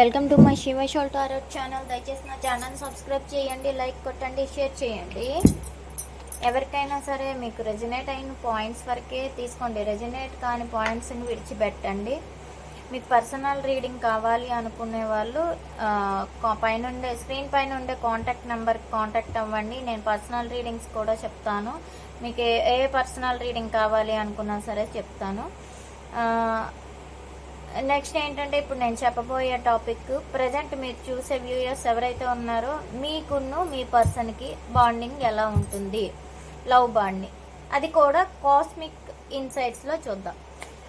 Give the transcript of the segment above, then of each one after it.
Welcome to my Shiva soul tarot channel. దయచేసి నా channel subscribe చేయండి లైక్ కొట్టండి షేర్ చేయండి. ఎవరికైనా సరే మీకు రెజినేట్ అయిన పాయింట్స్ వరకే తీసుకోండి. రెజినేట్ కాని పాయింట్స్ని విడిచిపెట్టండి. మీకు పర్సనల్ రీడింగ్ కావాలి అనుకునే వాళ్ళు కా- పైన ఉండే స్క్రీన్ పైన ఉండే కాంటాక్ట్ నెంబర్కి కాంటాక్ట్ అవ్వండి. నేను పర్సనల్ రీడింగ్స్ కూడా చెప్తాను. మీకు ఏ ఏ పర్సనల్ రీడింగ్ కావాలి అనుకున్నా సరే చెప్తాను. నెక్స్ట్ ఏంటంటే ఇప్పుడు నేను చెప్పబోయే టాపిక్ ప్రజెంట్ మీరు చూసే వ్యూయర్స్ ఎవరైతే ఉన్నారో మీకును మీ పర్సన్కి బాండింగ్ ఎలా ఉంటుంది? లవ్ బాండింగ్ అది కూడా కాస్మిక్ ఇన్సైట్స్లో చూద్దాం.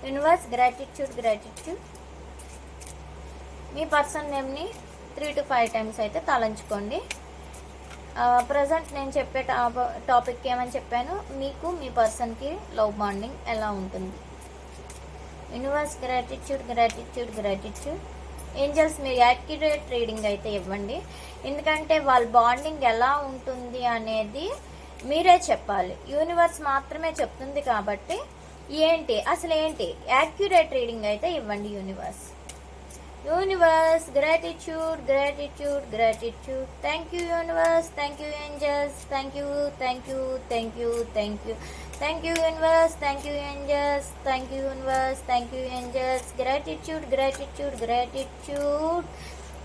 యూనివర్స్ గ్రాటిట్యూడ్ గ్రాటిట్యూడ్ మీ పర్సన్ నేమ్ని త్రీ టు ఫైవ్ టైమ్స్ అయితే తలంచుకోండి. ప్రజెంట్ నేను చెప్పే టాపిక్ ఏమని చెప్పాను? మీకు మీ పర్సన్కి లవ్ బాండింగ్ ఎలా ఉంటుంది? Universe gratitude gratitude gratitude angels మీరు యాక్యురేట్ రీడింగ్ అయితే ఇవ్వండి. ఎందుకంటే వాళ్ళ బాండింగ్ ఎలా ఉంటుంది అనేది మీరే చెప్పాలి. యూనివర్స్ మాత్రమే చెప్తుంది కాబట్టి ఏంటి? అసలు ఏంటి? యాక్యురేట్ రీడింగ్ అయితే ఇవ్వండి universe universe gratitude gratitude gratitude thank you universe thank you angels thank you thank you thank you thank you thank you universe thank you angels thank you universe thank you angels gratitude gratitude gratitude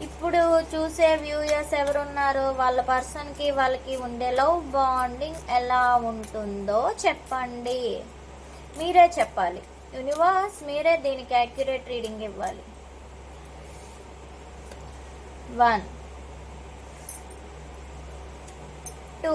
ఇప్పుడు చూసే viewers ఎవరున్నారో వాళ్ళ పర్సన్కి వాళ్ళకి ఉండే love bonding ఎలా ఉంటుందో చెప్పండి. మీరే చెప్పాలి. యూనివర్స్ మీరే దీనికి యాక్యురేట్ రీడింగ్ ఇవ్వాలి. One two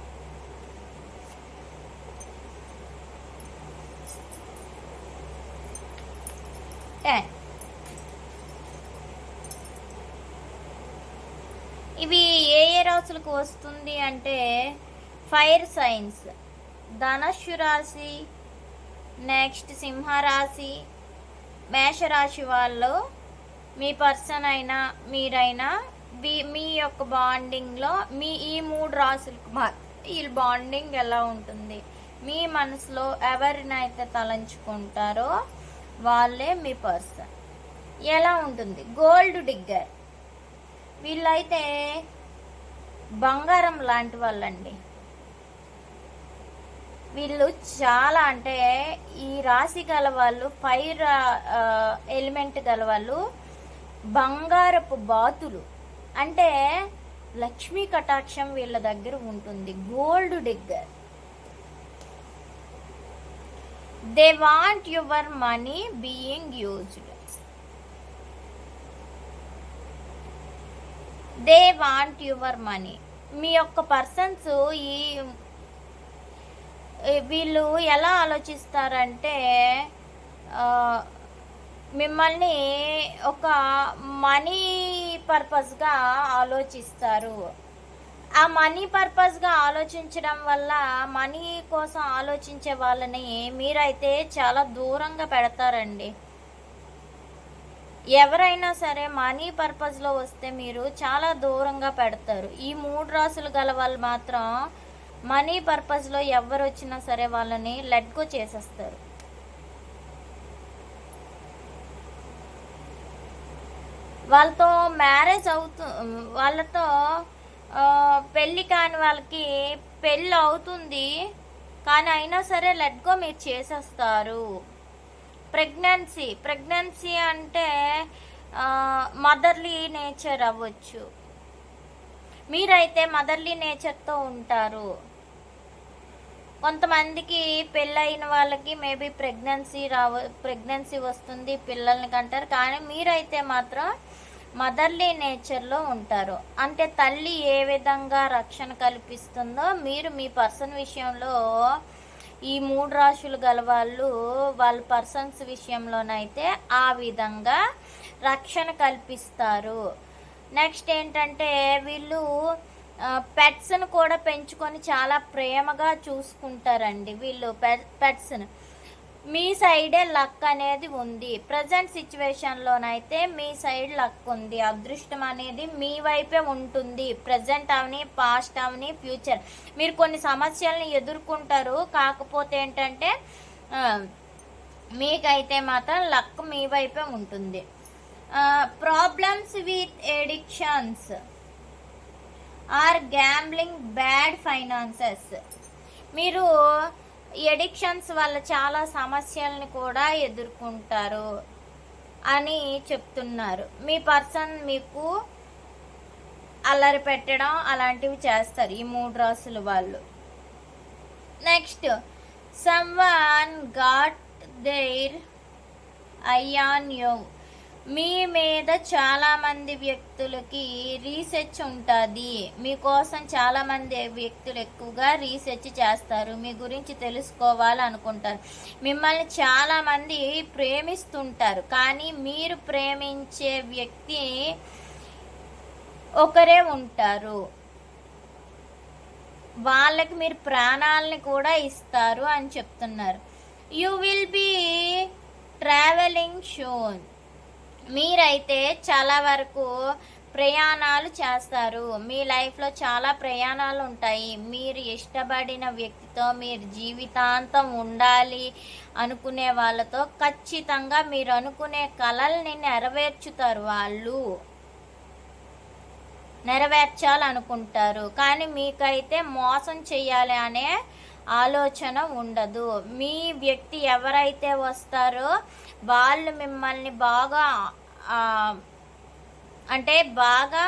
ఇవి ఏ ఏ రాసులకు వస్తుంది అంటే ఫైర్ సైన్స్ ధనస్సు రాశి నెక్స్ట్ సింహరాశి మేషరాశి వాళ్ళు మీ పర్సన్ అయినా మీరైనా మీ- మీ యొక్క బాండింగ్లో మీ ఈ మూడు రాసులకు ఈ బాండింగ్ ఎలా ఉంటుంది? మీ మనసులో ఎవరినైతే తలంచుకుంటారో వాళ్ళే మీ పర్సన్. ఎలా ఉంటుంది? Gold digger. వీళ్ళైతే బంగారం లాంటి వాళ్ళండి. వీళ్ళు చాలా అంటే ఈ రాశి గల వాళ్ళు ఫైర్ ఎలిమెంట్ గల వాళ్ళు బంగారపు బాతులు. అంటే లక్ష్మీ కటాక్షం వీళ్ళ దగ్గర ఉంటుంది. Gold digger. They want your money being used they want your money మీ యొక్క పర్సన్స్ ఈ వీళ్ళు ఎలా ఆలోచిస్తారంటే మిమ్మల్ని ఒక మనీ పర్పస్గా ఆలోచిస్తారు. ఆ మనీ పర్పస్గా ఆలోచించడం వల్ల మనీ కోసం ఆలోచించే వాళ్ళని మీరైతే చాలా దూరంగా పెడతారండి. ఎవరైనా సరే మనీ పర్పస్లో వస్తే మీరు చాలా దూరంగా పెడతారు. ఈ మూడు రాసులు గల వాళ్ళు మాత్రం మనీ పర్పస్లో ఎవరు వచ్చినా సరే వాళ్ళని లెట్గో చేసేస్తారు. వాళ్ళతో మ్యారేజ్ అవుతూ వాళ్ళతో పెళ్ళి కాని వాళ్ళకి పెళ్ళి అవుతుంది కానీ అయినా సరే లెట్ గో మీరు చేసేస్తారు. ప్రెగ్నెన్సీ ప్రెగ్నెన్సీ అంటే మదర్లీ నేచర్ అవ్వచ్చు. మీరైతే మదర్లీ నేచర్తో ఉంటారు. కొంతమందికి పెళ్ళైన వాళ్ళకి మేబీ ప్రెగ్నెన్సీ రావ ప్రెగ్నెన్సీ వస్తుంది పిల్లల్ని కంటారు కానీ మీరైతే మాత్రం మదర్లీ నేచర్లో ఉంటారు. అంటే తల్లి ఏ విధంగా రక్షణ కల్పిస్తుందో మీరు మీ పర్సన్ విషయంలో ఈ మూడు రాశులు గల వాళ్ళు వాళ్ళ పర్సన్స్ విషయంలోనైతే ఆ విధంగా రక్షణ కల్పిస్తారు. నెక్స్ట్ ఏంటంటే వీళ్ళు పెట్స్ను కూడా పెంచుకొని చాలా ప్రేమగా చూసుకుంటారండి వీళ్ళు పెట్స్ను. మీ సైడే లక్ అనేది ఉంది. ప్రజెంట్ సిచ్యువేషన్లోనైతే మీ సైడ్ లక్ ఉంది. అదృష్టం అనేది మీ వైపే ఉంటుంది. ప్రజెంట్ అవని పాస్ట్ అవని ఫ్యూచర్ మీరు కొన్ని సమస్యలను ఎదుర్కొంటారు. కాకపోతే ఏంటంటే మీకైతే మాత్రం లక్ మీ వైపే ఉంటుంది. Problems with addictions or gambling bad finances మీరు ఎడిక్షన్స్ వల్ల చాలా సమస్యలను కూడా ఎదుర్కొంటారు అని చెప్తున్నారు. మీ పర్సన్ మీకు అల్లరి పెట్టడం అలాంటివి చేస్తారు ఈ మూడు రాసుల వాళ్ళు. Next someone got their on you మీ మీద చాలా మంది వ్యక్తులకి రీసెర్చ్ ఉంటుంది. మీకోసం చాలా మంది వ్యక్తులు ఎక్కువగా రీసెర్చ్ చేస్తారు. మీ గురించి తెలుసుకోవాలనుకుంటారు. మిమ్మల్ని చాలా మంది ప్రేమిస్తుంటారు. కానీ మీరు ప్రేమించే వ్యక్తి ఒకరే ఉంటారు. వాళ్ళకి మీరు ప్రాణాలని కూడా ఇస్తారు అని చెప్తున్నారు. You will be travelling soon మీరైతే చాలా వరకు ప్రయాణాలు చేస్తారు. మీ లైఫ్లో చాలా ప్రయాణాలు ఉంటాయి. మీరు ఇష్టపడిన వ్యక్తితో మీరు జీవితాంతం ఉండాలి అనుకునే వాళ్ళతో ఖచ్చితంగా మీరు అనుకునే కళల్ని నెరవేర్చుతారు వాళ్ళు. నెరవేర్చాలనుకుంటారు. కానీ మీకైతే మోసం చేయాలి అనే ఆలోచన ఉండదు. మీ వ్యక్తి ఎవరైతే వస్తారో వాళ్ళు మిమ్మల్ని బాగా అంటే బాగా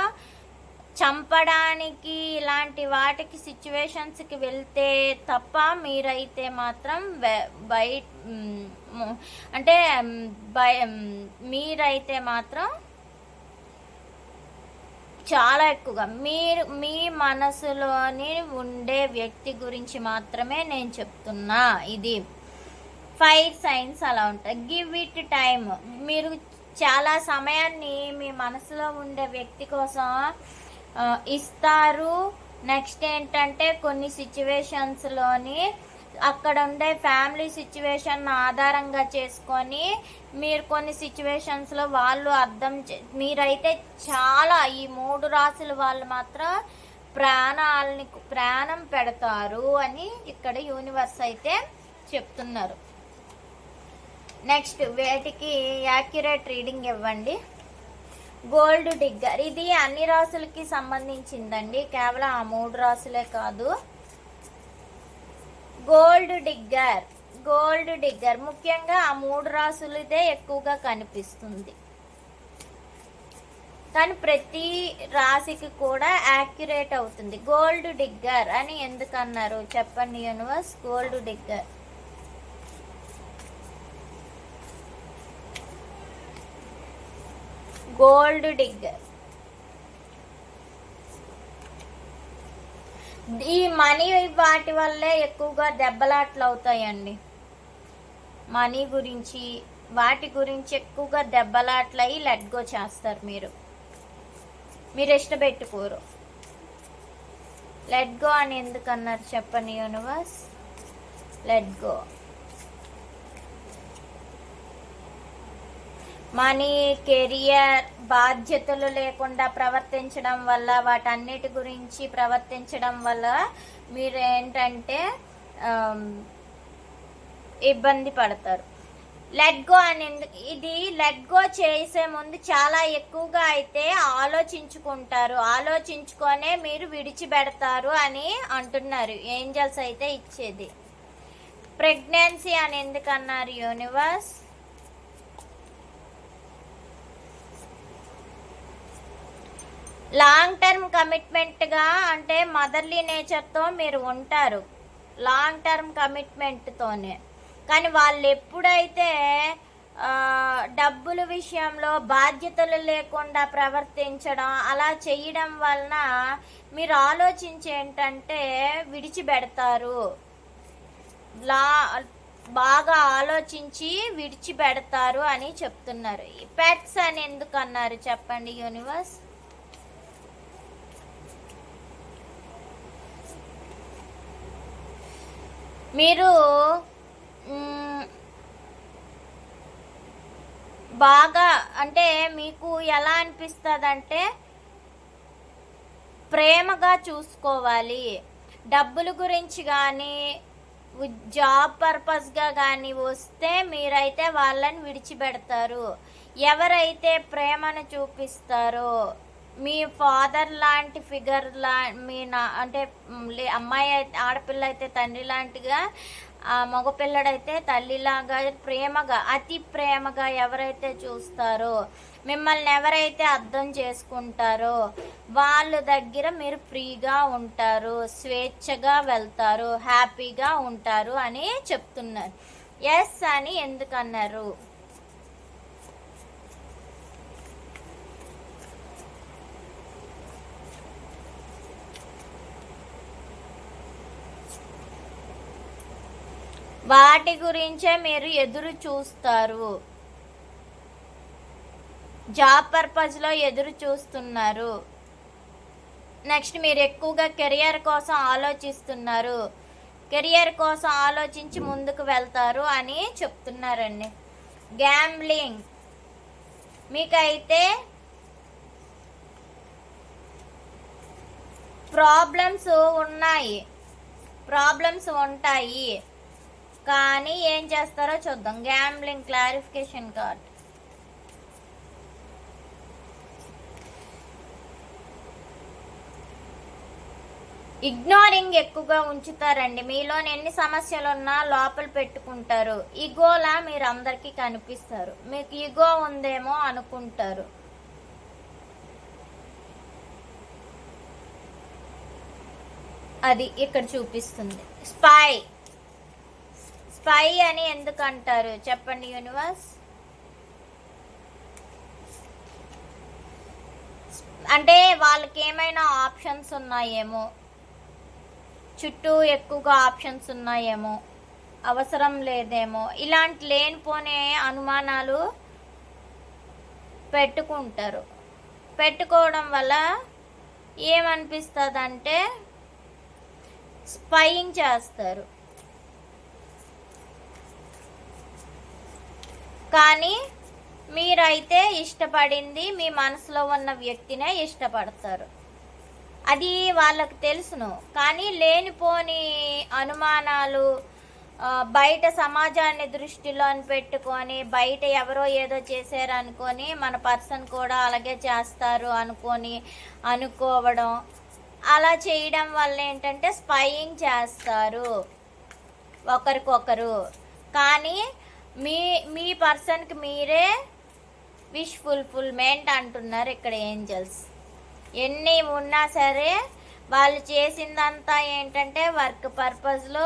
చంపడానికి ఇలాంటి వాటికి సిచ్యువేషన్స్కి వెళ్తే తప్ప మీరైతే మాత్రం వె- బయ అంటే మ్, బయ మీరైతే మాత్రం చాలా ఎక్కువగా మీరు మీ మనసులోని ఉండే వ్యక్తి గురించి మాత్రమే నేను చెప్తున్నా ఇది. ఫైవ్ సైన్స్ అలా ఉంటాయి. గివ్ ఇట్ టైం మీరు చాలా సమయాన్ని మీ మనసులో ఉండే వ్యక్తి కోసం ఇస్తారు. నెక్స్ట్ ఏంటంటే కొన్ని సిచ్యువేషన్స్లోని అక్కడ ఉండే ఫ్యామిలీ సిచ్యువేషన్ ఆధారంగా చేసుకొని మీరు కొన్ని సిచ్యువేషన్స్లో వాళ్ళు అర్థం చే మీరైతే చాలా ఈ మూడు రాసుల వాళ్ళు మాత్రం ప్రాణాలని ప్రాణం పెడతారు అని ఇక్కడ యూనివర్స్ అయితే చెప్తున్నారు. నెక్స్ట్ వేటికి యాక్యురేట్ రీడింగ్ ఇవ్వండి. గోల్డ్ డిగ్గర్ ఇది అన్ని రాసులకి సంబంధించిందండి. కేవలం ఆ మూడు రాసులే కాదు. గోల్డ్ డిగ్గర్ గోల్డ్ డిగ్గర్ ముఖ్యంగా ఆ మూడు రాసులదే ఎక్కువగా కనిపిస్తుంది. కానీ ప్రతి రాశికి కూడా యాక్యురేట్ అవుతుంది. గోల్డ్ డిగ్గర్ అని ఎందుకన్నారు చెప్పండి universe gold digger gold digger. ఈ మనీ వాటి వల్లే ఎక్కువగా దెబ్బలాట్లు అవుతాయండి. మనీ గురించి వాటి గురించి ఎక్కువగా దెబ్బలాట్లు అయ్యి లెట్ గో చేస్తారు మీరు. మీరు ఇష్టపెట్టుకోరు లెట్ గో అని ఎందుకన్నారు చెప్పండి universe? Let go. Money career బాధ్యతలు లేకుండా ప్రవర్తించడం వల్ల వాటన్నిటి గురించి ప్రవర్తించడం వల్ల మీరు ఏంటంటే ఇబ్బంది పడతారు. లెట్ గో అని ఇది లెట్ గో చేసే ముందు చాలా ఎక్కువగా అయితే ఆలోచించుకుంటారు. ఆలోచించుకొనే మీరు విడిచిపెడతారు అని అంటున్నారు. ఏంజల్స్ అయితే ఇచ్చేది. ప్రెగ్నెన్సీ అని ఎందుకు అన్నారు యూనివర్స్? లాంగ్ టర్మ్ కమిట్మెంట్గా అంటే మదర్లీ నేచర్తో మీరు ఉంటారు. లాంగ్ టర్మ్ కమిట్మెంట్తోనే కానీ వాళ్ళు ఎప్పుడైతే డబ్బుల విషయంలో బాధ్యతలు లేకుండా ప్రవర్తించడం అలా చేయడం వలన మీరు ఆలోచించి ఏంటంటే విడిచిపెడతారు. లా బాగా ఆలోచించి విడిచిపెడతారు అని చెప్తున్నారు. పెట్స్ అని ఎందుకు అన్నారు? చెప్పండి యూనివర్స్ మీరు బాగా అంటే మీకు ఎలా అనిపిస్తుంది అంటే ప్రేమగా చూసుకోవాలి. డబ్బుల గురించి కానీ జాబ్ పర్పస్గా కానీ వస్తే మీరైతే వాళ్ళని విడిచిపెడతారు. ఎవరైతే ప్రేమను చూపిస్తారో మీ ఫాదర్ లాంటి ఫిగర్ లా మీ నా అంటే లే- అమ్మాయి అయితే ఆడపిల్ల అయితే తండ్రి లాంటిగా ఆ మగపిల్లడైతే తల్లిలాగా ప్రేమగా అతి ప్రేమగా ఎవరైతే చూస్తారో మిమ్మల్ని ఎవరైతే అర్థం చేసుకుంటారో వాళ్ళ దగ్గర మీరు ఫ్రీగా ఉంటారు స్వేచ్ఛగా వెళ్తారు హ్యాపీగా ఉంటారు అని చెప్తున్నారు. ఎస్ అని ఎందుకన్నారు? వాటి గురించే మీరు ఎదురు చూస్తారు. జాబ్ పర్పస్లో ఎదురు చూస్తున్నారు. నెక్స్ట్ మీరు ఎక్కువగా కెరియర్ కోసం ఆలోచిస్తున్నారు. కెరియర్ కోసం ఆలోచించి ముందుకు వెళ్తారు అని చెప్తున్నారండి. గ్యాంబ్లింగ్. మీకైతే ప్రాబ్లమ్స్ ఉన్నాయి. ప్రాబ్లమ్స్ ఉంటాయి. కానీ ఏం చేస్తారో చూద్దాం. గ్యాంబ్లింగ్ క్లారిఫికేషన్ కార్డ్ ఇగ్నోరింగ్ ఎక్కువగా ఉంచుతారండి. మీలో ఎన్ని సమస్యలు ఉన్నా లోపల పెట్టుకుంటారు. ఈగోలా మీరు అందరికీ కనిపిస్తారు. మీకు ఈగో ఉందేమో అనుకుంటారు. అది ఇక్కడ చూపిస్తుంది. స్పై స్పై అని ఎందుకు అంటారు చెప్పండి యూనివర్స్. అంటే వాళ్ళకి ఏమైనా ఆప్షన్స్ ఉన్నాయేమో? చుట్టూ ఎక్కువగా ఆప్షన్స్ ఉన్నాయేమో? అవసరం లేదేమో? ఇలాంటి లేనిపోనే అనుమానాలు పెట్టుకుంటారు. పెట్టుకోవడం వల్ల ఏమనిపిస్తుంది అంటే స్పైయింగ్ చేస్తారు. కానీ మీరైతే ఇష్టపడింది మీ మనసులో ఉన్న వ్యక్తినే ఇష్టపడతారు. అది వాళ్ళకి తెలుసును. కానీ లేనిపోని అనుమానాలు బయట సమాజాన్ని దృష్టిలో పెట్టుకొని బయట ఎవరో ఏదో చేశారు అనుకొని మన పర్సన్ కూడా అలాగే చేస్తారు అనుకొని అనుకోవడం అలా చేయడం వల్ల ఏంటంటే స్పైయింగ్ చేస్తారు. ఒకరికొకరు. కానీ మీ మీ పర్సన్కి మీరే విష్ ఫుల్ఫుల్మెంట్ అంటున్నారు ఇక్కడ ఏంజల్స్. ఎన్ని ఉన్నా సరే వాళ్ళు చేసిందంతా ఏంటంటే వర్క్ పర్పస్లో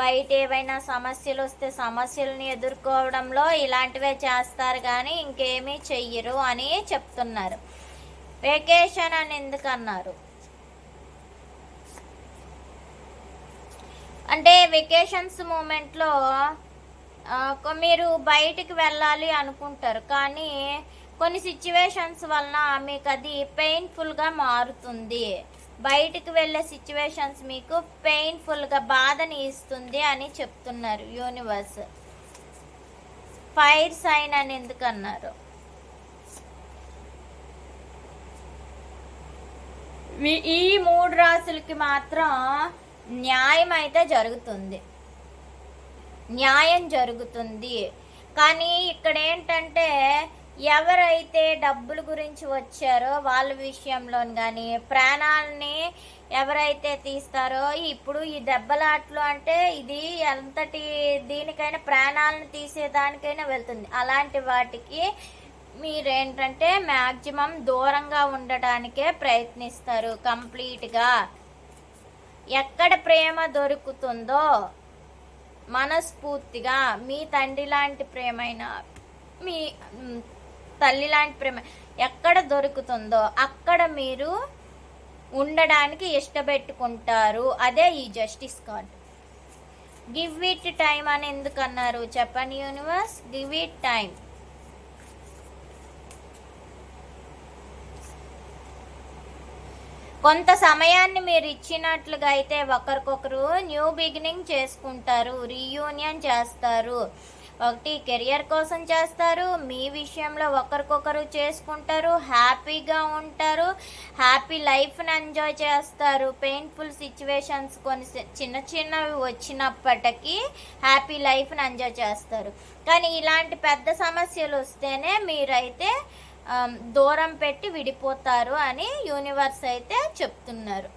బయట ఏవైనా సమస్యలు వస్తే సమస్యలను ఎదుర్కోవడంలో ఇలాంటివే చేస్తారు కానీ ఇంకేమీ చెయ్యరు అని చెప్తున్నారు. వెకేషన్ అని ఎందుకు అన్నారు అంటే వెకేషన్స్ మూమెంట్లో మీరు బయటికి వెళ్ళాలి అనుకుంటారు కానీ కొన్ని సిచ్యువేషన్స్ వలన మీకు అది పెయిన్ఫుల్గా మారుతుంది. బయటికి వెళ్ళే సిచ్యువేషన్స్ మీకు పెయిన్ఫుల్గా బాధని ఇస్తుంది అని చెప్తున్నారు యూనివర్స్ ఫైర్ సైన్ అని ఎందుకన్నారు? ఈ మూడు రాసులకి మాత్రం న్యాయం అయితే జరుగుతుంది. న్యాయం జరుగుతుంది. కానీ ఇక్కడ ఏంటంటే ఎవరైతే డబ్బుల గురించి వచ్చారో వాళ్ళ విషయంలో కానీ ప్రాణాలని ఎవరైతే తీస్తారో ఇప్పుడు ఈ దెబ్బలాట్లు అంటే ఇది ఎంతటి దీనికైనా ప్రాణాలను తీసేదానికైనా వెళ్తుంది. అలాంటి వాటికి మీరేంటంటే మ్యాక్సిమం దూరంగా ఉండటానికే ప్రయత్నిస్తారు కంప్లీట్గా. ఎక్కడ ప్రేమ దొరుకుతుందో మనస్ఫూర్తిగా మీ తండ్రి లాంటి ప్రేమైన మీ తల్లి లాంటి ప్రేమ ఎక్కడ దొరుకుతుందో అక్కడ మీరు ఉండడానికి ఇష్టపెట్టుకుంటారు. అదే ఈ justice card. Give it time అని ఎందుకు అన్నారు? చెప్పండి యూనివర్స్. గివ్ ఇట్ టైం కొంత సమయాన్ని మీరు ఇచ్చినట్లుగా అయితే ఒకరికొకరు న్యూ బిగినింగ్ చేసుకుంటారు రీయూనియన్ చేస్తారు. ఒకటి కెరియర్ కోసం చేస్తారు మీ విషయంలో ఒకరికొకరు చేసుకుంటారు హ్యాపీగా ఉంటారు హ్యాపీ లైఫ్ని ఎంజాయ్ చేస్తారు. పెయిన్ఫుల్ సిచ్యువేషన్స్ కొన్ని చిన్న చిన్నవి వచ్చినప్పటికీ హ్యాపీ లైఫ్ని ఎంజాయ్ చేస్తారు. కానీ ఇలాంటి పెద్ద సమస్యలు వస్తేనే మీరైతే దూరం పెట్టి విడిపోతారు అని యూనివర్స్ అయితే చెప్తున్నారు.